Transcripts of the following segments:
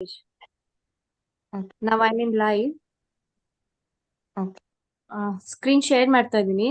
Okay. ನಾವ್ I mean live Okay. Screen share ಮಾಡ್ತಾ ಇದೀನಿ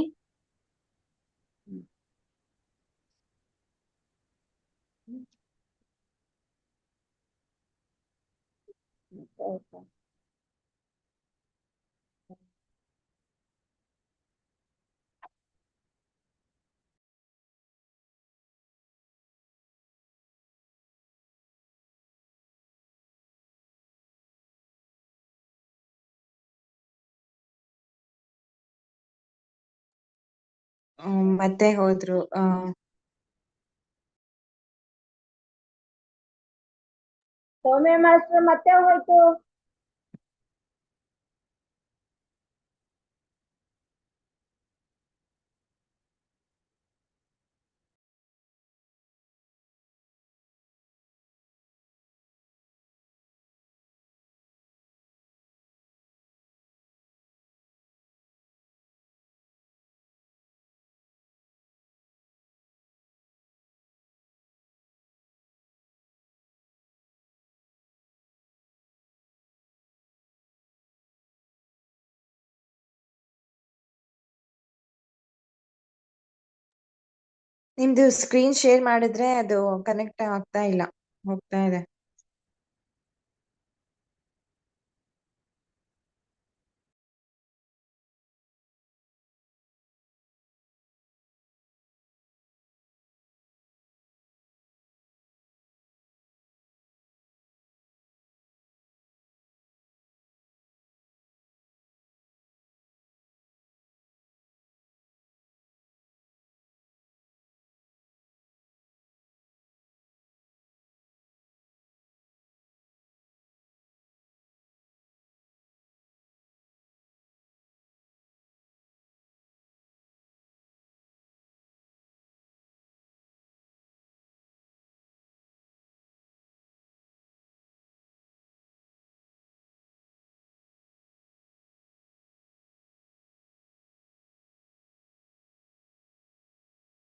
ಹ್ಮ್, ಮತ್ತೆ ಹೋದ್ರು. ಆ ಸೌಮ್ಯ ಮಾಸ್ಟರ್ ಮತ್ತೆ ಹೋಯ್ತು. ನಿಮ್ದು ಸ್ಕ್ರೀನ್ ಶೇರ್ ಮಾಡಿದ್ರೆ ಅದು ಕನೆಕ್ಟ್ ಆಗ್ತಾ ಇಲ್ಲ ಹೋಗ್ತಾ ಇದೆ.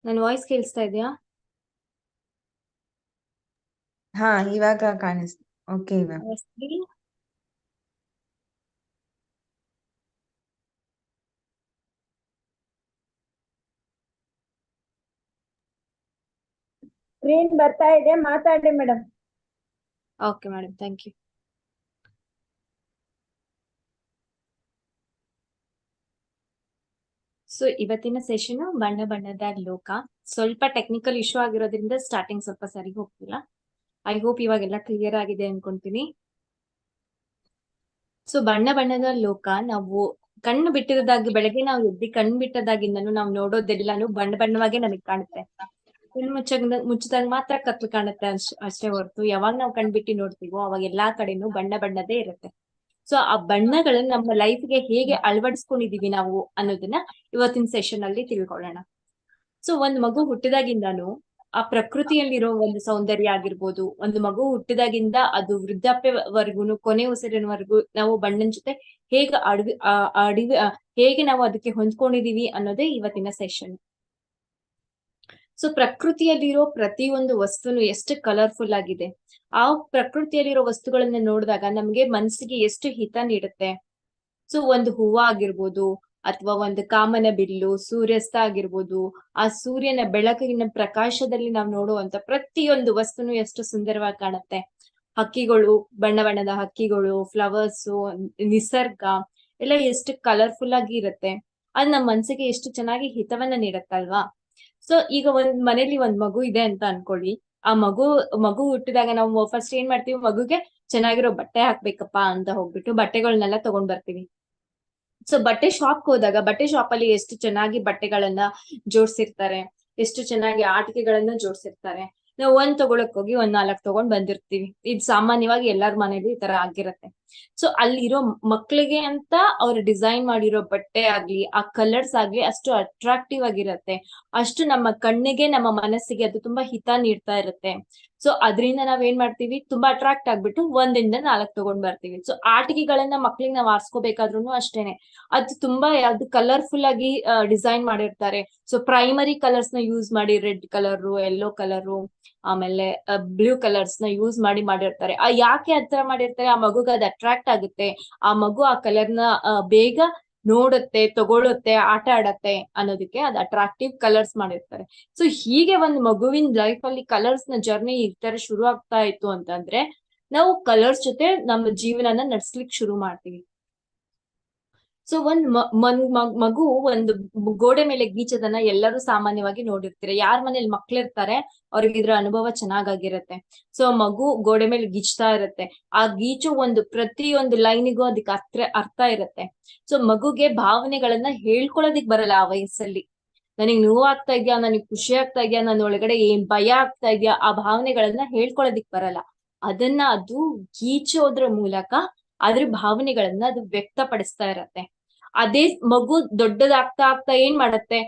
ನನ್ ವಾಯ್ಸ್ ಕೇಳಿಸ್ತಾ ಇದೆಯಾ? ಹಾ ಇವಾಗ ಕಾಣಿಸ್ ಓಕೆ ಇವಾಗ ಸ್ಕ್ರೀನ್ ಬರ್ತಾ ಇದೆ? ಮಾತಾಡಿ madam okay madam thank you so ಇವತ್ತಿನ ಸೆಷನ್ ಬಣ್ಣ ಬಣ್ಣದ ಲೋಕ. ಸ್ವಲ್ಪ ಟೆಕ್ನಿಕಲ್ ಇಶ್ಯೂ ಆಗಿರೋದ್ರಿಂದ ಸ್ಟಾರ್ಟಿಂಗ್ ಸ್ವಲ್ಪ ಸರಿ ಹೋಗ್ತಿಲ್ಲ. ಐ ಹೋಪ್ ಇವಾಗೆಲ್ಲ ಕ್ಲಿಯರ್ ಆಗಿದೆ ಅನ್ಕೊಂತೀನಿ. ಸೊ ಬಣ್ಣ ಬಣ್ಣದ ಲೋಕ ನಾವು ಕಣ್ಣು ಬಿಟ್ಟಿರೋದಾಗಿ ಬೆಳಗ್ಗೆ ನಾವು ಎದ್ದಿ ಕಣ್ಣು ಬಿಟ್ಟದಾಗಿಂದನು ನಾವು ನೋಡೋದೆಲ್ಲಾನು ಬಣ್ಣ ಬಣ್ಣವಾಗೆ ನಮಗ್ ಕಾಣುತ್ತೆ. ಕಣ್ಣು ಮುಚ್ಚ ಮುಚ್ಚಿದಾಗ ಮಾತ್ರ ಕತ್ಲು ಕಾಣುತ್ತೆ ಅಷ್ಟೇ ಹೊರತು ಯಾವಾಗ ನಾವು ಕಣ್ ಬಿಟ್ಟು ನೋಡ್ತೀವೋ ಅವಾಗ ಎಲ್ಲಾ ಕಡೆನೂ ಬಣ್ಣ ಬಣ್ಣದೇ ಇರುತ್ತೆ. ಸೊ ಆ ಬಣ್ಣಗಳನ್ನ ನಮ್ಮ ಲೈಫ್ಗೆ ಹೇಗೆ ಅಳವಡಿಸ್ಕೊಂಡಿದೀವಿ ನಾವು ಅನ್ನೋದನ್ನ ಇವತ್ತಿನ ಸೆಷನ್ ಅಲ್ಲಿ ತಿಳ್ಕೊಳ್ಳೋಣ. ಸೊ ಒಂದ್ ಮಗು ಹುಟ್ಟಿದಾಗಿಂದಾನು ಆ ಪ್ರಕೃತಿಯಲ್ಲಿರೋ ಒಂದು ಸೌಂದರ್ಯ ಆಗಿರ್ಬೋದು ಒಂದು ಮಗು ಹುಟ್ಟಿದಾಗಿಂದ ಅದು ವೃದ್ಧಾಪ್ಯವರೆಗೂ ಕೊನೆ ಉಸಿರಿನವರೆಗೂ ನಾವು ಬಣ್ಣನ ಜೊತೆ ಹೇಗೆ ಅಡವಿ ಅಡಿವಿ ಅಡವಿ ಹೇಗೆ ನಾವು ಅದಕ್ಕೆ ಹೊಂದ್ಕೊಂಡಿದೀವಿ ಅನ್ನೋದೇ ಇವತ್ತಿನ ಸೆಷನ್ ಸೊ ಪ್ರಕೃತಿಯಲ್ಲಿರೋ ಪ್ರತಿಯೊಂದು ವಸ್ತುನು ಎಷ್ಟು ಕಲರ್ಫುಲ್ ಆಗಿದೆ. ಆ ಪ್ರಕೃತಿಯಲ್ಲಿರೋ ವಸ್ತುಗಳನ್ನ ನೋಡಿದಾಗ ನಮ್ಗೆ ಮನಸ್ಸಿಗೆ ಎಷ್ಟು ಹಿತ ನೀಡುತ್ತೆ. ಸೊ ಒಂದು ಹೂವ ಆಗಿರ್ಬೋದು, ಅಥವಾ ಒಂದು ಕಾಮನ ಬಿಲ್ಲು, ಸೂರ್ಯಾಸ್ತ ಆಗಿರ್ಬೋದು, ಆ ಸೂರ್ಯನ ಬೆಳಕಿನ ಪ್ರಕಾಶದಲ್ಲಿ ನಾವು ನೋಡುವಂತ ಪ್ರತಿಯೊಂದು ವಸ್ತುನು ಎಷ್ಟು ಸುಂದರವಾಗಿ ಕಾಣುತ್ತೆ. ಹಕ್ಕಿಗಳು, ಬಣ್ಣ ಬಣ್ಣದ ಹಕ್ಕಿಗಳು ಫ್ಲವರ್ಸ್ ನಿಸರ್ಗ, ಎಲ್ಲ ಎಷ್ಟು ಕಲರ್ಫುಲ್ ಆಗಿ ಇರುತ್ತೆ. ಅದು ನಮ್ಮ ಮನ್ಸಿಗೆ ಎಷ್ಟು ಚೆನ್ನಾಗಿ ಹಿತವನ್ನ ನೀಡತ್ತಲ್ವಾ. ಸೊ ಈಗ ಒಂದ್ ಮನೇಲಿ ಒಂದ್ ಮಗು ಇದೆ ಅಂತ ಅನ್ಕೊಳ್ಳಿ. ಆ ಮಗು ಮಗು ಹುಟ್ಟಿದಾಗ ನಾವು ಫಸ್ಟ್ ಏನ್ ಮಾಡ್ತೀವಿ? ಮಗುಗೆ ಚೆನ್ನಾಗಿರೋ ಬಟ್ಟೆ ಹಾಕ್ಬೇಕಪ್ಪ ಅಂತ ಹೋಗ್ಬಿಟ್ಟು ಬಟ್ಟೆಗಳನ್ನೆಲ್ಲ ತಗೊಂಡ್ ಬರ್ತೀವಿ. ಸೊ ಬಟ್ಟೆ ಶಾಪ್ ಹೋದಾಗ, ಬಟ್ಟೆ ಶಾಪ್ ಅಲ್ಲಿ ಎಷ್ಟು ಚೆನ್ನಾಗಿ ಬಟ್ಟೆಗಳನ್ನ ಜೋಡ್ಸಿರ್ತಾರೆ, ಎಷ್ಟು ಚೆನ್ನಾಗಿ ಆಟಿಕೆಗಳನ್ನ ಜೋಡ್ಸಿರ್ತಾರೆ ನಾವು ಒಂದ್ ತಗೊಳಕ್ ಹೋಗಿ ಒಂದ್ ನಾಲ್ಕ್ ತಗೊಂಡ್ ಬಂದಿರ್ತೀವಿ. ಇದು ಸಾಮಾನ್ಯವಾಗಿ ಎಲ್ಲಾರ ಮನೇಲಿ ಈ ತರ ಆಗಿರತ್ತೆ. ಸೊ ಅಲ್ಲಿರೋ ಮಕ್ಳಿಗೆ ಅಂತ ಅವ್ರು ಡಿಸೈನ್ ಮಾಡಿರೋ ಬಟ್ಟೆ ಆಗ್ಲಿ, ಆ ಕಲರ್ಸ್ ಆಗ್ಲಿ ಅಷ್ಟು ಅಟ್ರಾಕ್ಟಿವ್ ಆಗಿರತ್ತೆ. ಅಷ್ಟು ನಮ್ಮ ಕಣ್ಣಿಗೆ, ನಮ್ಮ ಮನಸ್ಸಿಗೆ ಅದು ತುಂಬಾ ಹಿತ ನೀಡ್ತಾ ಇರುತ್ತೆ. ಸೊ ಅದರಿಂದ ನಾವ್ ಏನ್ ಮಾಡ್ತೀವಿ? ತುಂಬಾ ಅಟ್ರಾಕ್ಟ್ ಆಗ್ಬಿಟ್ಟು ಒಂದಿಂದ ನಾಲ್ಕ್ ತಗೊಂಡ್ ಬರ್ತೀವಿ. ಸೊ ಆಟಿಕೆಗಳನ್ನ ಮಕ್ಳಿಗೆ ನಾವ್ ಆರ್ಸ್ಕೋಬೇಕಾದ್ರು ಅಷ್ಟೇನೆ. ಅದು ತುಂಬಾ ಅದು ಕಲರ್ಫುಲ್ ಆಗಿ ಡಿಸೈನ್ ಮಾಡಿರ್ತಾರೆ. ಸೊ ಪ್ರೈಮರಿ ಕಲರ್ಸ್ನ ಯೂಸ್ ಮಾಡಿ ರೆಡ್ ಕಲರ್ ಯೆಲ್ಲೋ ಕಲರ್ ಆಮೇಲೆ ಬ್ಲೂ ಕಲರ್ಸ್ನ ಯೂಸ್ ಮಾಡಿ ಮಾಡಿರ್ತಾರೆ. ಆ, ಯಾಕೆ ಆ ತರ ಮಾಡಿರ್ತಾರೆ? ಆ ಮಗುಗೆ ಅದು ಅಟ್ರಾಕ್ಟ್ ಆಗುತ್ತೆ. ಆ ಮಗು ಆ ಕಲರ್ನ ಬೇಗ ನೋಡುತ್ತೆ, ತಗೊಳುತ್ತೆ, ಆಟ ಆಡತ್ತೆ ಅನ್ನೋದಕ್ಕೆ ಅದ್ ಅಟ್ರಾಕ್ಟಿವ್ ಕಲರ್ಸ್ ಮಾಡಿರ್ತಾರೆ. ಸೊ ಹೀಗೆ ಒಂದು ಮಗುವಿನ ಲೈಫ್ ಅಲ್ಲಿ ಕಲರ್ಸ್ನ ಜರ್ನಿ ಈ ತರ ಶುರು ಆಗ್ತಾ ಇತ್ತು ಅಂತಂದ್ರೆ, ನಾವು ಕಲರ್ಸ್ ಜೊತೆ ನಮ್ಮ ಜೀವನನ ನಡ್ಸ್ಲಿಕ್ ಶುರು ಮಾಡ್ತೀವಿ. ಸೊ ಒಂದ್ ಮಗು ಒಂದು ಗೋಡೆ ಮೇಲೆ ಗೀಚದನ್ನ ಎಲ್ಲರೂ ಸಾಮಾನ್ಯವಾಗಿ ನೋಡಿರ್ತೀರ. ಯಾರ ಮನೇಲಿ ಮಕ್ಳಿರ್ತಾರೆ, ಅವ್ರಿಗೆ ಇದ್ರ ಅನುಭವ ಚೆನ್ನಾಗಾಗಿರತ್ತೆ. ಸೊ ಮಗು ಗೋಡೆ ಮೇಲೆ ಗೀಚ್ತಾ ಇರತ್ತೆ. ಆ ಗೀಚು ಒಂದು ಪ್ರತಿಯೊಂದು ಲೈನಿಗೂ ಅದಕ್ಕೆ ಅರ್ಥ ಅರ್ಥ ಇರತ್ತೆ. ಸೊ ಮಗುಗೆ ಭಾವನೆಗಳನ್ನ ಹೇಳ್ಕೊಳ್ಳೋದಿಕ್ ಬರಲ್ಲ ಆ ವಯಸ್ಸಲ್ಲಿ. ನನಗ್ ನೋವಾಗ್ತಾ ಇದ್ಯಾ? ನನಗ್ ಖುಷಿ ಆಗ್ತಾ ಇದ್ಯಾ? ನನ್ನ ಒಳಗಡೆ ಏನ್ ಭಯ ಆಗ್ತಾ ಇದ್ಯಾ? ಆ ಭಾವನೆಗಳನ್ನ ಹೇಳ್ಕೊಳ್ಳೋದಿಕ್ ಬರಲ್ಲ. ಅದನ್ನ ಅದು ಗೀಚೋದ್ರ ಮೂಲಕ ಅದ್ರ ಭಾವನೆಗಳನ್ನ ಅದು ವ್ಯಕ್ತಪಡಿಸ್ತಾ ಇರತ್ತೆ. ಅದೇ ಮಗು ದೊಡ್ಡದಾಗ್ತಾ ಆಗ್ತಾ ಏನ್ ಮಾಡತ್ತೆ?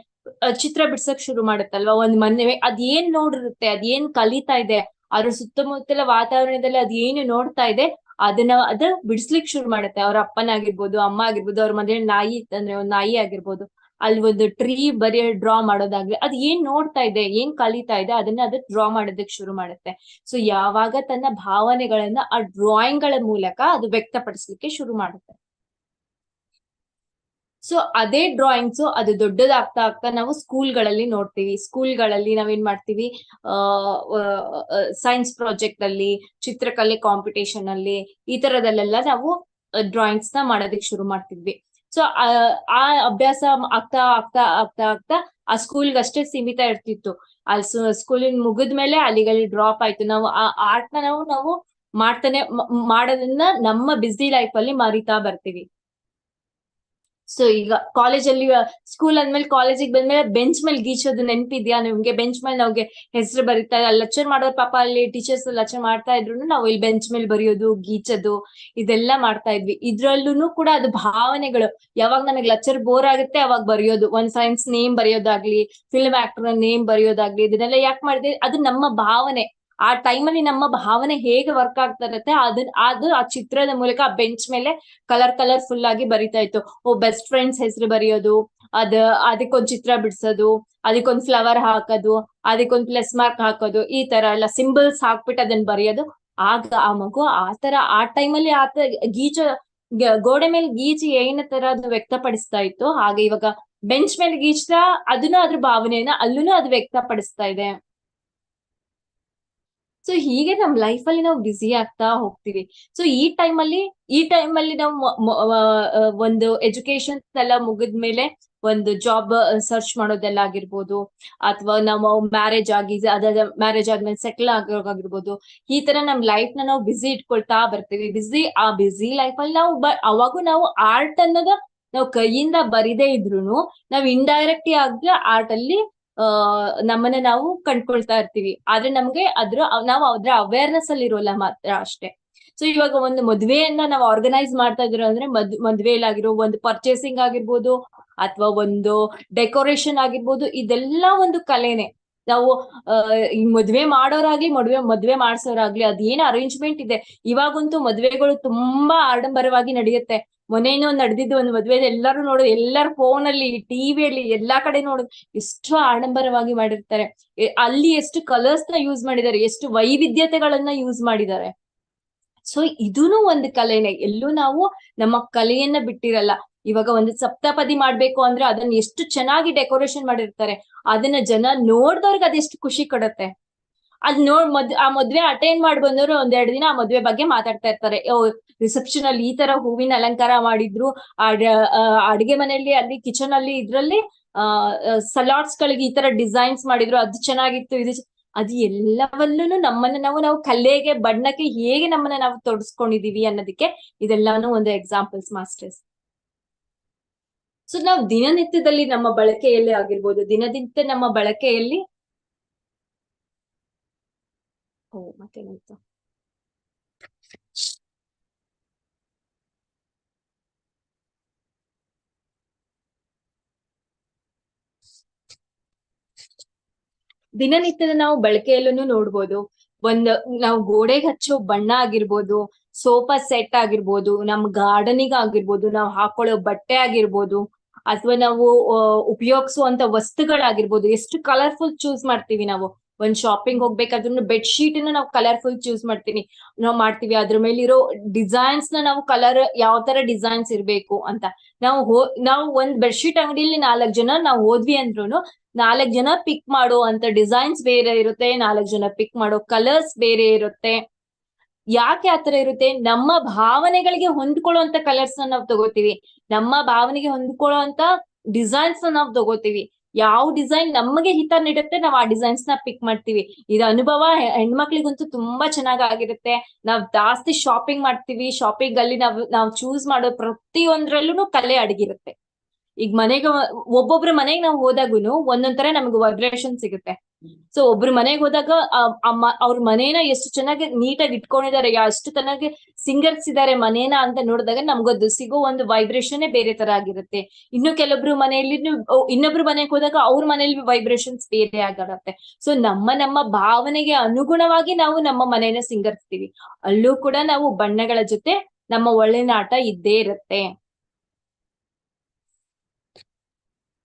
ಚಿತ್ರ ಬಿಡ್ಸಕ್ ಶುರು ಮಾಡುತ್ತಲ್ವಾ? ಒಂದ್ ಮನೆ ಅದ್ ಏನ್ ನೋಡಿರುತ್ತೆ ಅದ್ ಏನ್ ಕಲಿತಾ ಇದೆ? ಅದ್ರ ಸುತ್ತಮುತ್ತಲ ವಾತಾವರಣದಲ್ಲಿ ಅದ್ ಏನು ನೋಡ್ತಾ ಇದೆ? ಅದನ್ನ ಅದ ಬಿಡ್ಸ್ಲಿಕ್ ಶುರು ಮಾಡುತ್ತೆ. ಅವ್ರ ಅಪ್ಪನಾಗಿರ್ಬೋದು, ಅಮ್ಮ ಆಗಿರ್ಬೋದು, ಅವ್ರ ಮನೇಲಿ ನಾಯಿ ಅಂದ್ರೆ ಒಂದ್ ನಾಯಿ ಆಗಿರ್ಬೋದು. ಅಲ್ಲಿ ಒಂದು ಟ್ರೀ ಬರೀ ಡ್ರಾ ಮಾಡೋದಾಗ್ಲಿ, ಅದ್ ಏನ್ ನೋಡ್ತಾ ಇದೆ, ಏನ್ ಕಲಿತಾ ಇದೆ, ಅದನ್ನ ಅದ್ ಡ್ರಾ ಮಾಡೋದಕ್ ಶುರು ಮಾಡುತ್ತೆ. ಸೊ, ಯಾವಾಗ ತನ್ನ ಭಾವನೆಗಳನ್ನ ಆ ಡ್ರಾಯಿಂಗ್ಗಳ ಮೂಲಕ ಅದು ವ್ಯಕ್ತಪಡಿಸ್ಲಿಕ್ಕೆ ಶುರು ಮಾಡುತ್ತೆ. ಸೊ ಅದೇ ಡ್ರಾಯಿಂಗ್ಸ್ ಅದು ದೊಡ್ಡದಾಗ್ತಾ ಆಗ್ತಾ ನಾವು ಸ್ಕೂಲ್ಗಳಲ್ಲಿ ನೋಡ್ತೀವಿ. ಸ್ಕೂಲ್ಗಳಲ್ಲಿ ನಾವೇನ್ ಮಾಡ್ತೀವಿ? ಸೈನ್ಸ್ ಪ್ರಾಜೆಕ್ಟ್ ಅಲ್ಲಿ, ಚಿತ್ರಕಲೆ ಕಾಂಪಿಟೇಷನ್ ಅಲ್ಲಿ ಈ ತರದಲ್ಲೆಲ್ಲ ನಾವು ಡ್ರಾಯಿಂಗ್ಸ್ನ ಮಾಡೋದಕ್ಕೆ ಶುರು ಮಾಡ್ತಿದ್ವಿ. ಸೊ ಆ ಅಭ್ಯಾಸ ಆಗ್ತಾ ಆಗ್ತಾ ಆಗ್ತಾ ಆಗ್ತಾ ಆ ಸ್ಕೂಲ್ಗೆ ಅಷ್ಟೇ ಸೀಮಿತ ಇರ್ತಿತ್ತು. ಅಲ್ಲಿ ಸ್ಕೂಲಿನ ಮುಗಿದ್ಮೇಲೆ ಅಲ್ಲಿಗಲ್ಲಿ ಡ್ರಾಪ್ ಆಯ್ತು. ನಾವು ಆ ಆರ್ಟ್ನ ನಾವು ನಾವು ಮಾಡ್ತಾನೆ ಮಾಡೋದನ್ನ ನಮ್ಮ ಬಿಸಿ ಲೈಫ್ ಅಲ್ಲಿ ಮರಿತಾ ಬರ್ತೀವಿ. ಸೊ ಈಗ ಕಾಲೇಜಲ್ಲಿ ಸ್ಕೂಲ್ ಅಂದ್ಮೇಲೆ ಕಾಲೇಜಿಗೆ ಬಂದ್ಮೇಲೆ ಬೆಂಚ್ ಮೇಲೆ ಗೀಚೋದು ನೆನಪಿದ್ಯಾ ನಿಮ್ಗೆ? ಬೆಂಚ್ ಮೇಲೆ ನಮ್ಗೆ ಹೆಸರು ಬರೀತಾ ಲೆಕ್ಚರ್ ಮಾಡೋರ್ ಪಾಪ ಅಲ್ಲಿ ಟೀಚರ್ಸ್ ಲೆಕ್ಚರ್ ಮಾಡ್ತಾ ಇದ್ರು ನಾವು ಇಲ್ಲಿ ಬೆಂಚ್ ಮೇಲೆ ಬರೆಯೋದು, ಗೀಚೋದು ಇದೆಲ್ಲ ಮಾಡ್ತಾ ಇದ್ವಿ. ಇದ್ರಲ್ಲೂ ಕೂಡ ಅದು ಭಾವನೆಗಳು. ಯಾವಾಗ ನನಗೆ ಲೆಕ್ಚರ್ ಬೋರ್ ಆಗುತ್ತೆ, ಅವಾಗ ಬರೆಯೋದು. ಒಂದ್ ಸೈನ್ಸ್ ನೇಮ್ ಬರೆಯೋದಾಗ್ಲಿ ಫಿಲ್ಮ್ ಆಕ್ಟರ್ ನೇಮ್ ಬರೆಯೋದಾಗ್ಲಿ, ಇದನ್ನೆಲ್ಲ ಯಾಕೆ ಮಾಡಿದೆ? ಅದು ನಮ್ಮ ಭಾವನೆ. ಆ ಟೈಮಲ್ಲಿ ನಮ್ಮ ಭಾವನೆ ಹೇಗೆ ವರ್ಕ್ ಆಗ್ತಾ ಇರುತ್ತೆ ಅದನ್ನ ಅದು ಆ ಚಿತ್ರದ ಮೂಲಕ ಆ ಬೆಂಚ್ ಮೇಲೆ ಕಲರ್ ಕಲರ್ ಫುಲ್ ಆಗಿ ಬರಿತಾ ಇತ್ತು. ಓ ಬೆಸ್ಟ್ ಫ್ರೆಂಡ್ಸ್ ಹೆಸರು ಬರೆಯೋದು, ಅದ, ಅದಕ್ಕೊಂದ್ ಚಿತ್ರ ಬಿಡ್ಸೋದು, ಅದಕ್ಕೊಂದ್ ಫ್ಲವರ್ ಹಾಕೋದು, ಅದಕ್ಕೊಂದ್ ಪ್ಲಸ್ ಮಾರ್ಕ್ ಹಾಕೋದು, ಈ ತರ ಎಲ್ಲ ಸಿಂಬಲ್ಸ್ ಹಾಕ್ಬಿಟ್ಟು ಅದನ್ನ ಬರೆಯೋದು. ಆಗ ಆ ಮಗು ಆ ತರ, ಆ ಟೈಮಲ್ಲಿ ಆತ ಗೀಚ ಗೋಡೆ ಮೇಲೆ ಗೀಚಿ ಏನ ತರ ಅದು ವ್ಯಕ್ತಪಡಿಸ್ತಾ ಇತ್ತು, ಹಾಗೆ ಇವಾಗ ಬೆಂಚ್ ಮೇಲೆ ಗೀಚ್ತಾ ಅದನ್ನು ಅದ್ರ ಭಾವನೆಯನ್ನ ಅಲ್ಲೂ ಅದು ವ್ಯಕ್ತಪಡಿಸ್ತಾ ಇದೆ. ಸೊ ಹೀಗೆ ನಮ್ ಲೈಫ್ ಅಲ್ಲಿ ನಾವು ಬ್ಯುಸಿ ಆಗ್ತಾ ಹೋಗ್ತೀವಿ. ಸೊ ಈ ಟೈಮ್ ಅಲ್ಲಿ, ಈ ಟೈಮ್ ಅಲ್ಲಿ ನಾವು ಒಂದು ಎಜುಕೇಶನ್ ಎಲ್ಲ ಮುಗಿದ್ಮೇಲೆ ಒಂದು ಜಾಬ್ ಸರ್ಚ್ ಮಾಡೋದೆಲ್ಲ ಆಗಿರ್ಬೋದು. ಅಥವಾ ನಾವು ಮ್ಯಾರೇಜ್ ಆಗಿ ಅದಾದ ಮ್ಯಾರೇಜ್ ಆದ್ಮೇಲೆ ಸೆಟ್ಲ್ ಆಗೋಗಿರ್ಬೋದು ಈ ತರ ನಮ್ ಲೈಫ್ನ ನಾವು ಬಿಸಿ ಇಟ್ಕೊಳ್ತಾ ಬರ್ತೀವಿ. ಬಿಸಿ ಆ ಬ್ಯುಸಿ ಲೈಫ್ ಅಲ್ಲಿ ನಾವು ಅವಾಗೂ ನಾವು ಆರ್ಟ್ ಅನ್ನೋದು ನಾವು ಕೈಯಿಂದ ಬರಿದೇ ಇದ್ರೂನು ನಾವು ಇಂಡೈರೆಕ್ಟ್ ಆಗಿ ಆರ್ಟ್ ಅಲ್ಲಿ ನಮ್ಮನ್ನ ನಾವು ಕಂಡ್ಕೊಳ್ತಾ ಇರ್ತೀವಿ. ಆದ್ರೆ ನಮ್ಗೆ ಅದ್ರ, ನಾವು ಅದ್ರ ಅವೇರ್ನೆಸ್ ಅಲ್ಲಿ ಇರೋಲ್ಲ ಮಾತ್ರ ಅಷ್ಟೇ. ಸೊ ಇವಾಗ ಒಂದು ಮದ್ವೆಯನ್ನ ನಾವು ಆರ್ಗನೈಸ್ ಮಾಡ್ತಾ ಇದ್ರು ಅಂದ್ರೆ ಮದ್ ಮದ್ವೆಲಾಗಿರೋ ಒಂದು ಪರ್ಚೇಸಿಂಗ್ ಆಗಿರ್ಬೋದು ಅಥವಾ ಒಂದು ಡೆಕೋರೇಷನ್ ಆಗಿರ್ಬೋದು ಇದೆಲ್ಲ ಒಂದು ಕಲೆನೆ. ನಾವು ಈ ಮದ್ವೆ ಮಾಡೋರಾಗ್ಲಿ, ಮದ್ವೆ ಮದ್ವೆ ಮಾಡ್ಸೋರಾಗ್ಲಿ ಅದೇನ್ ಅರೇಂಜ್ಮೆಂಟ್ ಇದೆ. ಇವಾಗಂತೂ ಮದ್ವೆಗಳು ತುಂಬಾ ಆಡಂಬರವಾಗಿ ನಡೆಯುತ್ತೆ. ಮೊನ್ನೆನೋ ನಡೆದಿದ್ದು ಒಂದು ಮದ್ವೆ ಎಲ್ಲರೂ ನೋಡೋದು ಎಲ್ಲರ ಫೋನ್ ಅಲ್ಲಿ ಟಿವಿಯಲ್ಲಿ ಎಲ್ಲಾ ಕಡೆ ನೋಡೋದು ಎಷ್ಟು ಆಡಂಬರವಾಗಿ ಮಾಡಿರ್ತಾರೆ. ಅಲ್ಲಿ ಎಷ್ಟು ಕಲರ್ಸ್ನ ಯೂಸ್ ಮಾಡಿದ್ದಾರೆ, ಎಷ್ಟು ವೈವಿಧ್ಯತೆಗಳನ್ನ ಯೂಸ್ ಮಾಡಿದ್ದಾರೆ. ಸೊ ಇದೂನು ಒಂದು ಕಲೆನೇ. ಎಲ್ಲೂ ನಾವು ನಮ್ಮ ಕಲೆಯನ್ನ ಬಿಟ್ಟಿರಲ್ಲ. ಇವಾಗ ಒಂದು ಸಪ್ತಪದಿ ಮಾಡ್ಬೇಕು ಅಂದ್ರೆ ಅದನ್ನ ಎಷ್ಟು ಚೆನ್ನಾಗಿ ಡೆಕೋರೇಷನ್ ಮಾಡಿರ್ತಾರೆ. ಅದನ್ನ ಜನ ನೋಡ್ದವ್ರಿಗೆ ಅದೆಷ್ಟು ಖುಷಿ ಕೊಡುತ್ತೆ. ಅದ್ ನೋಡ್, ಮದ್, ಆ ಮದ್ವೆ ಅಟೆಂಡ್ ಮಾಡಿ ಬಂದವರು ಒಂದೆರಡು ದಿನ ಆ ಮದ್ವೆ ಬಗ್ಗೆ ಮಾತಾಡ್ತಾ ಇರ್ತಾರೆ. ರಿಸೆಪ್ಷನ್ ಅಲ್ಲಿ ಈ ತರ ಹೂವಿನ ಅಲಂಕಾರ ಮಾಡಿದ್ರು. ಅಡುಗೆ ಮನೆಯಲ್ಲಿ ಅಲ್ಲಿ ಕಿಚನ್ ಅಲ್ಲಿ ಇದ್ರಲ್ಲಿ ಸಲಾಡ್ಸ್ ಗಳಿಗೆ ಈ ತರ ಡಿಸೈನ್ಸ್ ಮಾಡಿದ್ರು. ಅದು ಚೆನ್ನಾಗಿತ್ತು. ಇದು ಅದು ಎಲ್ಲವಲ್ಲೂ ನಮ್ಮನ್ನ ನಾವು ನಾವು ಕಲೆಗೆ, ಬಣ್ಣಕ್ಕೆ ಹೇಗೆ ನಮ್ಮನ್ನ ನಾವು ತೊಡಸ್ಕೊಂಡಿದೀವಿ ಅನ್ನೋದಕ್ಕೆ ಇದೆಲ್ಲಾನು ಒಂದು ಎಕ್ಸಾಂಪಲ್ಸ್ ಮಾಸ್ಟರ್ಸ್ ಸೊ ನಾವು ದಿನನಿತ್ಯದಲ್ಲಿ ನಮ್ಮ ಬಳಕೆಯಲ್ಲಿ ಆಗಿರ್ಬೋದು. ದಿನನಿತ್ಯ ನಮ್ಮ ಬಳಕೆಯಲ್ಲಿ. ಓ, ಮತ್ತೇನಾಯ್ತು? ದಿನನಿತ್ಯದ ನಾವು ಬಳಕೆಯಲ್ಲೂ ನೋಡ್ಬೋದು. ಒಂದ್ ನಾವು ಗೋಡೆಗೆ ಹಚ್ಚೋ ಬಣ್ಣ ಆಗಿರ್ಬೋದು, ಸೋಫಾ ಸೆಟ್ ಆಗಿರ್ಬೋದು, ನಮ್ ಗಾರ್ಡನಿಗ್ ಆಗಿರ್ಬೋದು, ನಾವು ಹಾಕೊಳ್ಳೋ ಬಟ್ಟೆ ಆಗಿರ್ಬೋದು, ಅಥವಾ ನಾವು ಉಪಯೋಗಿಸುವಂತ ವಸ್ತುಗಳಾಗಿರ್ಬೋದು, ಎಷ್ಟು ಕಲರ್ಫುಲ್ ಚೂಸ್ ಮಾಡ್ತೀವಿ ನಾವು. ಒಂದ್ ಶಾಪಿಂಗ್ ಹೋಗ್ಬೇಕಾದ್ರೂ ಬೆಡ್ ಶೀಟ್ ನಾವು ಕಲರ್ಫುಲ್ ಚೂಸ್ ಮಾಡ್ತೀನಿ. ನಾವು ಮಾಡ್ತೀವಿ, ಅದ್ರ ಮೇಲೆ ಇರೋ ಡಿಸೈನ್ಸ್ನ ನಾವು ಕಲರ್ ಯಾವ ತರ ಡಿಸೈನ್ಸ್ ಇರ್ಬೇಕು ಅಂತ. ನಾವು ಹೋ, ನಾವು ಒಂದ್ ಬೆಡ್ ಶೀಟ್ ಅಂಗಡಿಯಲ್ಲಿ ನಾಲ್ಕ್ ಜನ ನಾವು ಹೋದ್ವಿ ಅಂದ್ರೂ ನಾಲ್ಕ್ ಜನ ಪಿಕ್ ಮಾಡೋ ಅಂತ ಡಿಸೈನ್ಸ್ ಬೇರೆ ಇರುತ್ತೆ, ನಾಲ್ಕ್ ಜನ ಪಿಕ್ ಮಾಡೋ ಕಲರ್ಸ್ ಬೇರೆ ಇರುತ್ತೆ. ಯಾಕೆ ತರ ಇರುತ್ತೆ? ನಮ್ಮ ಭಾವನೆಗಳಿಗೆ ಹೊಂದ್ಕೊಳ್ಳುವಂತ ಕಲರ್ಸ್ನ ನಾವು ತಗೋತೀವಿ. ನಮ್ಮ ಭಾವನೆಗೆ ಹೊಂದ್ಕೊಳ್ಳುವಂತ ಡಿಸೈನ್ಸ್ನ ನಾವು ತಗೋತೀವಿ. ಯಾವ ಡಿಸೈನ್ ನಮಗೆ ಹಿತ ನೀಡುತ್ತೆ ನಾವು ಆ ಡಿಸೈನ್ಸ್ನ ಪಿಕ್ ಮಾಡ್ತೀವಿ. ಇದು ಅನುಭವ ಹೆಣ್ಮಕ್ಳಿಗಂತೂ ತುಂಬಾ ಚೆನ್ನಾಗ್ ಆಗಿರುತ್ತೆ ನಾವ್ ಜಾಸ್ತಿ ಶಾಪಿಂಗ್ ಮಾಡ್ತೀವಿ. ಶಾಪಿಂಗ್ ಅಲ್ಲಿ ನಾವು, ನಾವ್ ಚೂಸ್ ಮಾಡೋ ಪ್ರತಿಯೊಂದ್ರಲ್ಲೂ ಕಲೆ ಅಡಗಿರುತ್ತೆ. ಈಗ ಮನೆಗೆ ಒಬ್ಬೊಬ್ರ ಮನೆಗೆ ನಾವು ಹೋದಾಗುನು ಒಂದೊಂದ್ ತರ ನಮ್ಗೆ ವೈಬ್ರೇಷನ್ ಸಿಗುತ್ತೆ. ಸೊ ಒಬ್ರು ಮನೆಗೆ ಹೋದಾಗ ಅವ್ರ ಮನೇನ ಎಷ್ಟು ಚೆನ್ನಾಗಿ ನೀಟಾಗಿ ಇಟ್ಕೊಂಡಿದ್ದಾರೆ ಅಷ್ಟು ಚೆನ್ನಾಗಿ ಸಿಂಗರ್ಸಿದ್ದಾರೆ ಮನೇನ ಅಂತ ನೋಡಿದಾಗ ನಮ್ಗದು ಸಿಗೋ ಒಂದು ವೈಬ್ರೇಷನ್ ಬೇರೆ ತರ ಆಗಿರುತ್ತೆ. ಇನ್ನು ಕೆಲವೊಬ್ರು ಮನೆಯಲ್ಲಿ ಇನ್ನೊಬ್ರು ಮನೆಗೆ ಹೋದಾಗ ಅವ್ರ ಮನೇಲಿ ವೈಬ್ರೇಷನ್ಸ್ ಬೇರೆ ಆಗಿರುತ್ತೆ ಸೊ ನಮ್ಮ ನಮ್ಮ ಭಾವನೆಗೆ ಅನುಗುಣವಾಗಿ ನಾವು ನಮ್ಮ ಮನೇನ ಸಿಂಗರ್ಸ್ತೀವಿ. ಅಲ್ಲೂ ಕೂಡ ನಾವು ಬಣ್ಣಗಳ ಜೊತೆ ನಮ್ಮ ಒಳ್ಳೆನಾಟ ಇದ್ದೇ ಇರುತ್ತೆ.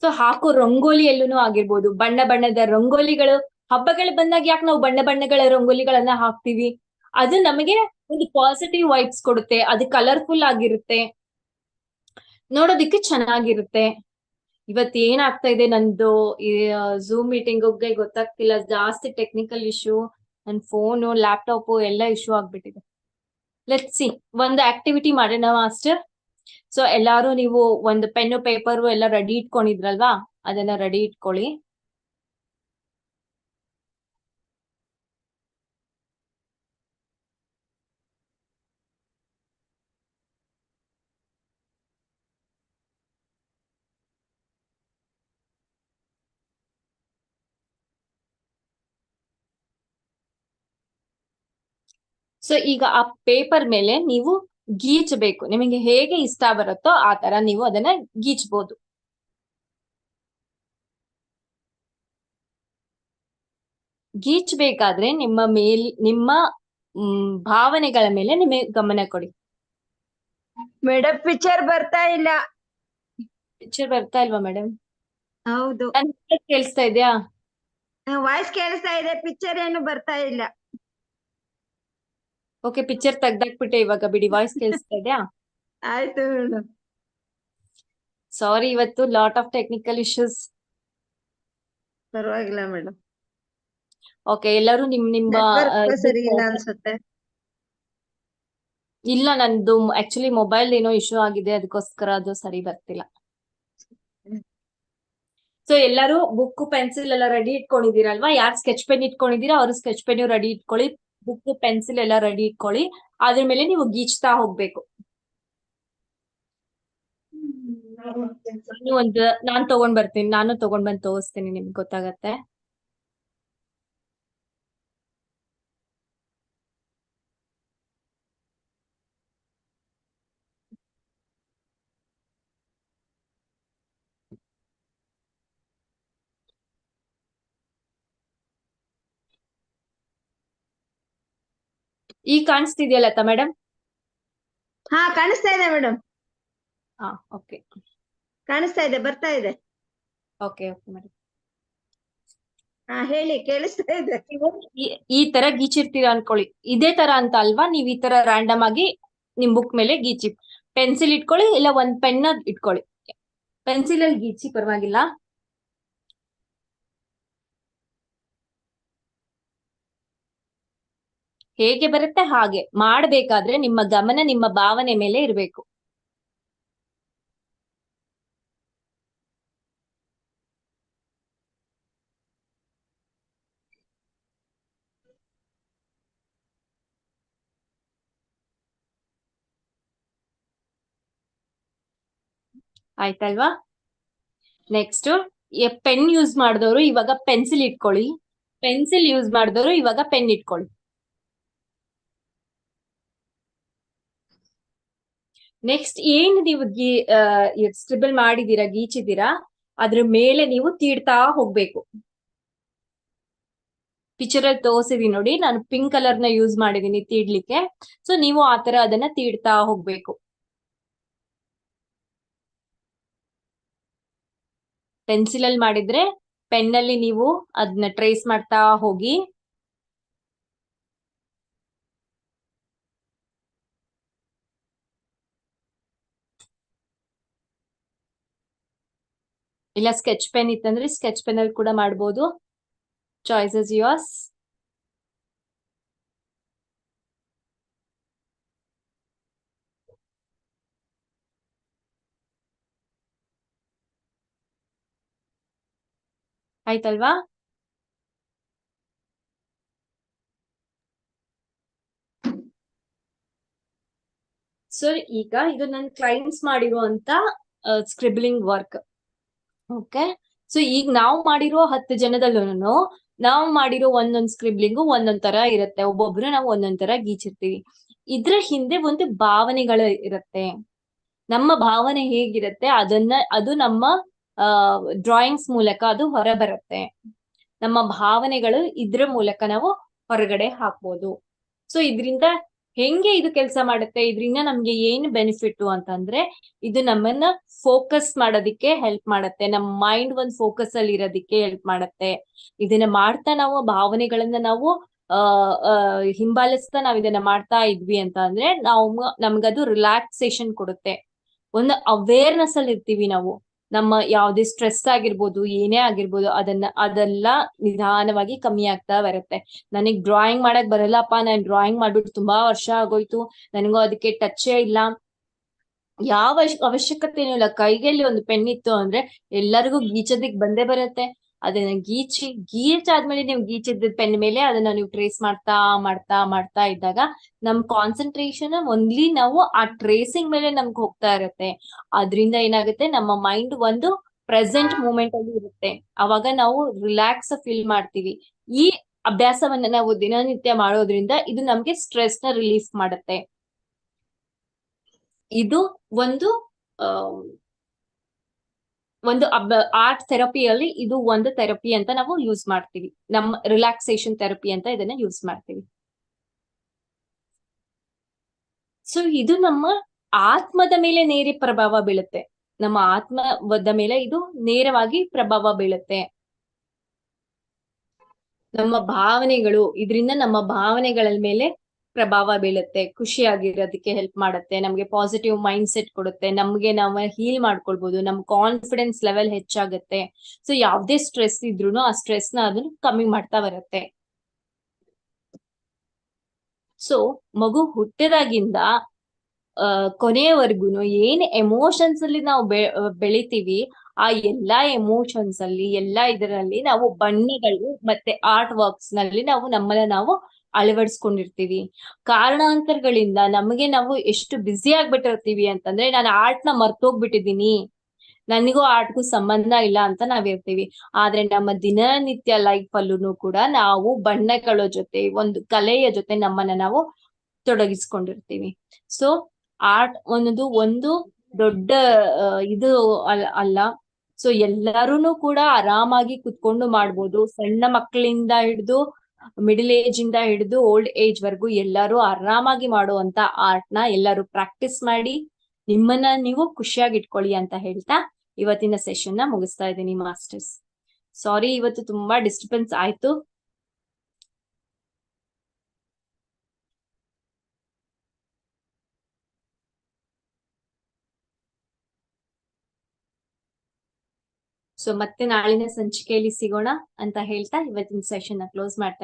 ಸೊ ಹಾಕೋ ರಂಗೋಲಿಯಲ್ಲೂ ಆಗಿರ್ಬೋದು. ಬಣ್ಣ ಬಣ್ಣದ ರಂಗೋಲಿಗಳು, ಹಬ್ಬಗಳು ಬಂದಾಗ ಯಾಕೆ ನಾವು ಬಣ್ಣ ಬಣ್ಣಗಳ ರಂಗೋಲಿಗಳನ್ನ ಹಾಕ್ತಿವಿ? ಅದು ನಮಗೆ ಒಂದು ಪಾಸಿಟಿವ್ ವೈಬ್ಸ್ ಕೊಡುತ್ತೆ, ಅದು ಕಲರ್ಫುಲ್ ಆಗಿರುತ್ತೆ. ನೋಡೋದಿಕ್ಕೆ ಚೆನ್ನಾಗಿರುತ್ತೆ. ಇವತ್ ಏನಾಗ್ತಾ ಇದೆ ನಂದು ಝೂಮ್ ಮೀಟಿಂಗ್ ಗೊತ್ತಾಗ್ತಿಲ್ಲ. ಜಾಸ್ತಿ ಟೆಕ್ನಿಕಲ್ ಇಶ್ಯೂ ನನ್ ಫೋನು ಲ್ಯಾಪ್ಟಾಪು ಎಲ್ಲ ಇಶ್ಯೂ ಆಗ್ಬಿಟ್ಟಿದೆ. ಲೆಟ್ ಸಿ ಒಂದು ಆಕ್ಟಿವಿಟಿ ಮಾಡೋಣ, ಮಾಸ್ಟರ್. ಸೊ ಎಲ್ಲಾರು ನೀವು ಒಂದು ಪೆನ್ನು ಪೇಪರ್ ಎಲ್ಲ ರೆಡಿ ಇಟ್ಕೊಂಡಿದ್ರಲ್ವಾ? ಅದನ್ನ ರೆಡಿ ಇಟ್ಕೊಳ್ಳಿ. ಸೊ ಈಗ ಆ ಪೇಪರ್ ಮೇಲೆ ನೀವು ಗೀಚಬೇಕು. ನಿಮಗೆ ಹೇಗೆ ಇಷ್ಟ ಬರುತ್ತೋ ಆ ತರ ನೀವು ಅದನ್ನ ಗೀಚ್ಬೋದು. ಗೀಚ್ಬೇಕಾದ್ರೆ ನಿಮ್ಮ ಮೇಲ್ ನಿಮ್ಮ ಭಾವನೆಗಳ ಮೇಲೆ ನಿಮಗೆ ಗಮನ ಕೊಡಿ. ಮೇಡಮ್ ಪಿಕ್ಚರ್ ಬರ್ತಾ ಇಲ್ಲ. ಪಿಕ್ಚರ್ ಬರ್ತಾ ಇಲ್ವಾ ಮೇಡಮ್ ಹೌದು. ಕೇಳಿಸ್ತಾ ಇದೆಯಾ? ವಾಯ್ಸ್ ಕೇಳಿಸ್ತಾ ಇದೆ ಪಿಕ್ಚರ್ ಏನು ಬರ್ತಾ ಇಲ್ಲ. ಓಕೆ ಪಿಕ್ಚರ್ ತೆಗ್ದಾಕ್ಬಿಟ್ಟೆ ಇವಾಗ ಬಿಡಿ ವಾಯ್ಸ್ ಕೇಳಿಸ್ತಾ ಇದೆಯಾ? ಆಯ್ತು ಮೇಡಮ್ ಸಾರಿ ಇವತ್ತು ಲಾಟ್ ಆಫ್ ಟೆಕ್ನಿಕಲ್ ಇಶ್ಯೂಸ್ ಪರವಾಗಿಲ್ಲ ಮೇಡಮ್ ಓಕೆ ಎಲ್ಲರೂ ನಿಮ್ ನಿಮ್ಮ ಸರಿ ಇಲ್ಲ ಅನ್ಸುತ್ತೆ. ಇಲ್ಲ ನಂದು ಆಕ್ಚುಲಿ ಮೊಬೈಲ್ ಏನೋ ಇಶ್ಯೂ ಆಗಿದೆ ಅದಕ್ಕೋಸ್ಕರ ಅದು ಸರಿ ಬರ್ತಿಲ್ಲ. ಸೊ ಎಲ್ಲರೂ ಬುಕ್ ಪೆನ್ಸಿಲ್ ಎಲ್ಲ ರೆಡಿ ಇಟ್ಕೊಂಡಿದ್ದೀರಲ್ವಾ? ಯಾರು ಸ್ಕೆಚ್ ಪೆನ್ ಇಟ್ಕೊಂಡಿದ್ದೀರಾ ಅವ್ರು ಸ್ಕೆಚ್ ಪೆನ್ ರೆಡಿ ಇಟ್ಕೊಳ್ಳಿ. ಬುಕ್ ಪೆನ್ಸಿಲ್ ಎಲ್ಲ ರೆಡಿ ಇಟ್ಕೊಳ್ಳಿ. ಅದ್ರ ಮೇಲೆ ನೀವು ಗೀಚ್ತಾ ಹೋಗ್ಬೇಕು. ನಾನು ಒಂದು ನಾನ್ ತಗೊಂಡ್ ಬರ್ತೀನಿ. ನಾನು ತಗೊಂಡ್ ಬಂದ್ ತೋರಿಸ್ತೀನಿ ನಿಮ್ಗೆ ಗೊತ್ತಾಗತ್ತೆ. ಈಗ ಕಾಣಿಸ್ತಿದ್ಯಲ್ಲ ಲತಾ ಮೇಡಮ್ ಹಾ ಕಾಣಿಸ್ತಾ ಇದೆ ಮೇಡಮ್ ಹಾ ಓಕೆ ಕಾಣಿಸ್ತಾ ಇದೆ ಬರ್ತಾ ಇದೆ. ಓಕೆ ಓಕೆ ಮೇಡಮ್ ಹಾ ಹೇಳಿ ಕೇಳಿಸ್ತಾ ಇದೆ. ಈ- ಈ ತರ ಗೀಚಿರ್ತೀರಾ ಅನ್ಕೊಳ್ಳಿ. ಇದೇ ತರ ಅಂತ ಅಲ್ವಾ? ನೀವ್ ಈ ತರ ರ್ಯಾಂಡಮ್ ಆಗಿ ನಿಮ್ ಬುಕ್ ಮೇಲೆ ಗೀಚಿ ಪೆನ್ಸಿಲ್ ಇಟ್ಕೊಳ್ಳಿ ಇಲ್ಲ ಒಂದ್ ಪೆನ್ ಇಟ್ಕೊಳ್ಳಿ. ಪೆನ್ಸಿಲ್ ಅಲ್ಲಿ ಗೀಚಿ ಪರವಾಗಿಲ್ಲ. ಹೇಗೆ ಬರುತ್ತೆ ಹಾಗೆ ಮಾಡ್ಬೇಕಾದ್ರೆ ನಿಮ್ಮ ಗಮನ ನಿಮ್ಮ ಭಾವನೆ ಮೇಲೆ ಇರಬೇಕು. ಆಯ್ತಲ್ವಾ? ನೆಕ್ಸ್ಟ್ ಪೆನ್ ಯೂಸ್ ಮಾಡಿದವರು ಇವಾಗ ಪೆನ್ಸಿಲ್ ಇಟ್ಕೊಳ್ಳಿ. ಪೆನ್ಸಿಲ್ ಯೂಸ್ ಮಾಡಿದವರು ಇವಾಗ ಪೆನ್ ಇಟ್ಕೊಳ್ಳಿ. ನೆಕ್ಸ್ಟ್ ಏನ್ ನೀವು ಗೀ ಸ್ಕ್ರಿಬಲ್ ಮಾಡಿದೀರಾ ಗೀಚಿದೀರಾ ಅದ್ರ ಮೇಲೆ ನೀವು ತೀಡ್ತಾ ಹೋಗ್ಬೇಕು. ಪಿಕ್ಚರ್ ಅಲ್ಲಿ ತೋರಿಸಿದೀನಿ ನೋಡಿ, ನಾನು ಪಿಂಕ್ ಕಲರ್ನ ಯೂಸ್ ಮಾಡಿದೀನಿ ತೀಡ್ಲಿಕ್ಕೆ. ಸೊ ನೀವು ಆತರ ಅದನ್ನ ತೀಡ್ತಾ ಹೋಗ್ಬೇಕು. ಪೆನ್ಸಿಲ್ ಅಲ್ಲಿ ಮಾಡಿದ್ರೆ ಪೆನ್ ಅಲ್ಲಿ ನೀವು ಅದನ್ನ ಟ್ರೇಸ್ ಮಾಡ್ತಾ ಹೋಗಿ ಇಲ್ಲ ಸ್ಕೆಚ್ ಪೆನ್ ಇತ್ತಂದ್ರೆ ಸ್ಕೆಚ್ ಪೆನ್ ಅಲ್ಲಿ ಕೂಡ ಮಾಡ್ಬೋದು. ಚಾಯ್ಸಸ್ ಯೋರ್ಸ್ ಆಯ್ತಲ್ವಾ? ಸರ್ ಈಗ ಇದು ನನ್ನ ಕ್ಲೈಂಟ್ಸ್ ಮಾಡಿರುವಂತ ಸ್ಕ್ರಿಬ್ಲಿಂಗ್ ವರ್ಕ್ ಓಕೆ ಸೊ ಈಗ ನಾವು ಮಾಡಿರೋ ಹತ್ತು ಜನದಲ್ಲೂ ನಾವು ಮಾಡಿರೋ ಒಂದೊಂದ್ ಸ್ಕ್ರಿಬ್ಲಿಂಗು ಒಂದೊಂದ್ ತರ ಇರುತ್ತೆ. ಒಬ್ಬೊಬ್ರು ನಾವು ಒಂದೊಂದ್ ತರ ಗೀಚಿರ್ತೀವಿ. ಇದ್ರ ಹಿಂದೆ ಒಂದು ಭಾವನೆಗಳು ಇರುತ್ತೆ. ನಮ್ಮ ಭಾವನೆ ಹೇಗಿರುತ್ತೆ? ಅದನ್ನ, ಅದು ನಮ್ಮ ಡ್ರಾಯಿಂಗ್ಸ್ ಮೂಲಕ ಅದು ಹೊರ ಬರುತ್ತೆ ನಮ್ಮ ಭಾವನೆಗಳು ಇದ್ರ ಮೂಲಕ ನಾವು ಹೊರಗಡೆ ಹಾಕ್ಬೋದು. ಸೊ ಇದರಿಂದ ಹೆಂಗೆ ಇದು ಕೆಲಸ ಮಾಡುತ್ತೆ? ಇದರಿಂದ ನಮ್ಗೆ ಏನು ಬೆನಿಫಿಟ್ ಅಂತಂದ್ರೆ, ಇದು ನಮ್ಮನ್ನ ಫೋಕಸ್ ಮಾಡೋದಿಕ್ಕೆ ಹೆಲ್ಪ್ ಮಾಡುತ್ತೆ. ನಮ್ಮ ಮೈಂಡ್ ಒಂದ್ ಫೋಕಸ್ ಅಲ್ಲಿ ಇರೋದಿಕ್ಕೆ ಹೆಲ್ಪ್ ಮಾಡುತ್ತೆ. ಇದನ್ನ ಮಾಡ್ತಾ ನಾವು, ಭಾವನೆಗಳನ್ನ ನಾವು, ಆ ಹಿಂಬಾಲಿಸ್ತಾ ನಾವ್ ಇದನ್ನ ಮಾಡ್ತಾ ಇದ್ವಿ ಅಂತ ಅಂದ್ರೆ ನಾವು ನಮ್ಗದು ರಿಲ್ಯಾಕ್ಸೇಷನ್ ಕೊಡುತ್ತೆ. ಒಂದು ಅವೇರ್ನೆಸ್ ಅಲ್ಲಿ ಇರ್ತೀವಿ ನಾವು. ನಮ್ಮ ಯಾವುದೇ ಸ್ಟ್ರೆಸ್ ಆಗಿರ್ಬೋದು, ಏನೇ ಆಗಿರ್ಬೋದು, ಅದನ್ನ, ಅದೆಲ್ಲ ನಿಧಾನವಾಗಿ ಕಮ್ಮಿ ಆಗ್ತಾ ಬರುತ್ತೆ. ನನಗ್ ಡ್ರಾಯಿಂಗ್ ಮಾಡಕ್ ಬರಲ್ಲಪ್ಪ, ನಾನ್ ಡ್ರಾಯಿಂಗ್ ಮಾಡ್ಬಿಟ್ಟು ತುಂಬಾ ವರ್ಷ ಆಗೋಯ್ತು, ನನಗೂ ಅದಕ್ಕೆ ಟಚ್ಚೇ ಇಲ್ಲ. ಯಾವ ಅವಶ್ಯಕತೆ ಇಲ್ಲ. ಕೈಗೆಲ್ಲಿ ಒಂದು ಪೆನ್ ಇತ್ತು ಅಂದ್ರೆ ಎಲ್ಲರಿಗೂ ಗೀಚೋದಿಕ್ ಬಂದೇ ಬರುತ್ತೆ. ಅದನ್ನ ಗೀಚಿ ಗೀಚಾದ್ಮೇಲೆ ನೀವು ಗೀಚಿದ ಪೆನ್ ಮೇಲೆ ಅದನ್ನ ನೀವು ಟ್ರೇಸ್ ಮಾಡ್ತಾ ಮಾಡ್ತಾ ಮಾಡ್ತಾ ಇದ್ದಾಗ ನಮ್ ಕಾನ್ಸಂಟ್ರೇಷನ್ ಒನ್ಲಿ ನಾವು ಆ ಟ್ರೇಸಿಂಗ್ ಮೇಲೆ ನಮ್ಗೆ ಹೋಗ್ತಾ ಇರುತ್ತೆ. ಅದ್ರಿಂದ ಏನಾಗುತ್ತೆ? ನಮ್ಮ ಮೈಂಡ್ ಒಂದು ಪ್ರೆಸೆಂಟ್ ಮೂಮೆಂಟ್ ಅಲ್ಲಿ ಇರುತ್ತೆ. ಅವಾಗ ನಾವು ರಿಲ್ಯಾಕ್ಸ್ ಫೀಲ್ ಮಾಡ್ತೀವಿ. ಈ ಅಭ್ಯಾಸವನ್ನ ನಾವು ದಿನನಿತ್ಯ ಮಾಡೋದ್ರಿಂದ ಇದು ನಮ್ಗೆ ಸ್ಟ್ರೆಸ್ನ ರಿಲೀಫ್ ಮಾಡುತ್ತೆ. ಇದು ಒಂದು ಒಂದು ಆರ್ಟ್ ಥೆರಪಿಯಲ್ಲಿ ಇದು ಒಂದು ಥೆರಪಿ ಅಂತ ನಾವು ಯೂಸ್ ಮಾಡ್ತೀವಿ. ನಮ್ಮ ರಿಲ್ಯಾಕ್ಸೇಷನ್ ಥೆರಪಿ ಅಂತ ಇದನ್ನ ಯೂಸ್ ಮಾಡ್ತೀವಿ. ಸೊ ಇದು ನಮ್ಮ ಆತ್ಮದ ಮೇಲೆ ನೇರ ಪ್ರಭಾವ ಬೀಳುತ್ತೆ. ನಮ್ಮ ಆತ್ಮದ ಮೇಲೆ ಇದು ನೇರವಾಗಿ ಪ್ರಭಾವ ಬೀಳುತ್ತೆ. ನಮ್ಮ ಭಾವನೆಗಳು, ಇದರಿಂದ ನಮ್ಮ ಭಾವನೆಗಳ ಮೇಲೆ ಪ್ರಭಾವ ಬೀಳುತ್ತೆ ಖುಷಿಯಾಗಿರೋದಕ್ಕೆ ಹೆಲ್ಪ್ ಮಾಡುತ್ತೆ, ನಮ್ಗೆ ಪಾಸಿಟಿವ್ ಮೈಂಡ್ ಸೆಟ್ ಕೊಡುತ್ತೆ, ನಮ್ಗೆ ನಾವು ಹೀಲ್ ಮಾಡ್ಕೊಳ್ಬಹುದು ನಮ್ ಕಾನ್ಫಿಡೆನ್ಸ್ ಲೆವೆಲ್ ಹೆಚ್ಚಾಗುತ್ತೆ. ಸೊ ಯಾವ್ದೇ ಸ್ಟ್ರೆಸ್ ಇದ್ರು ಆ ಸ್ಟ್ರೆಸ್ನ ಅದನ್ನ ಕಮ್ಮಿ ಮಾಡ್ತಾ ಬರುತ್ತೆ. ಸೊ ಮಗು ಹುಟ್ಟಿದಾಗಿಂದ ಕೊನೆಯವರೆಗೂ ಏನ್ ಎಮೋಷನ್ಸ್ ಅಲ್ಲಿ ನಾವು ಬೆಳಿತೀವಿ, ಆ ಎಲ್ಲಾ ಎಮೋಷನ್ಸ್ ಅಲ್ಲಿ, ಎಲ್ಲಾ ಇದರಲ್ಲಿ ನಾವು ಬಣ್ಣಗಳು ಮತ್ತೆ ಆರ್ಟ್ ವರ್ಕ್ಸ್ನಲ್ಲಿ ನಾವು ನಮ್ಮನ್ನ ನಾವು ಅಳವಡಿಸ್ಕೊಂಡಿರ್ತೀವಿ. ಕಾರಣಾಂತರಗಳಿಂದ ನಮಗೆ ನಾವು ಎಷ್ಟು ಬ್ಯುಸಿ ಆಗ್ಬಿಟ್ಟಿರ್ತೀವಿ ಅಂತಂದ್ರೆ ನಾನು ಆರ್ಟ್ನ ಮರ್ತೋಗ್ಬಿಟ್ಟಿದೀನಿ ನನಗೂ ಆರ್ಟ್ಗೂ ಸಂಬಂಧ ಇಲ್ಲ ಅಂತ ನಾವಿರ್ತೀವಿ ಆದ್ರೆ ನಮ್ಮ ದಿನನಿತ್ಯ ಲೈಫ್ ಅಲ್ಲೂ ಕೂಡ ನಾವು ಬಣ್ಣಗಳ ಜೊತೆ, ಒಂದು ಕಲೆಯ ಜೊತೆ ನಮ್ಮನ್ನ ನಾವು ತೊಡಗಿಸ್ಕೊಂಡಿರ್ತೀವಿ. ಸೊ ಆರ್ಟ್ ಅನ್ನೋದು ಒಂದು ದೊಡ್ಡ ಇದು ಅಲ್ಲ. ಸೊ ಎಲ್ಲಾರು ಕೂಡ ಆರಾಮಾಗಿ ಕುತ್ಕೊಂಡು ಮಾಡ್ಬೋದು. ಸಣ್ಣ ಮಕ್ಕಳಿಂದ ಹಿಡಿದು ಮಿಡಿಲ್ ಏಜ್ ಇಂದ ಹಿಡಿದು ಓಲ್ಡ್ ಏಜ್ ವರೆಗೂ ಎಲ್ಲರೂ ಆರಾಮಾಗಿ ಮಾಡುವಂತ ಆರ್ಟ್ನ ಎಲ್ಲರೂ ಪ್ರಾಕ್ಟೀಸ್ ಮಾಡಿ ನಿಮ್ಮನ್ನ ನೀವು ಖುಷಿಯಾಗಿ ಇಟ್ಕೊಳ್ಳಿ ಅಂತ ಹೇಳ್ತಾ ಇವತ್ತಿನ ಸೆಷನ್ನ ಮುಗಿಸ್ತಾ ಇದ್ದೀನಿ ಮಾಸ್ಟರ್ಸ್ ಸಾರಿ ಇವತ್ತು ತುಂಬಾ ಡಿಸ್ಟರ್ಬೆನ್ಸ್ ಆಯ್ತು. ಸೊ ಮತ್ತೆ ನಾಳಿನ ಸಂಚಿಕೆಯಲ್ಲಿ ಸಿಗೋಣ ಅಂತ ಹೇಳ್ತಾ ಇವತ್ತಿನ ಸೆಷನ್ನ ಕ್ಲೋಸ್ ಮಾಡ್ತಾ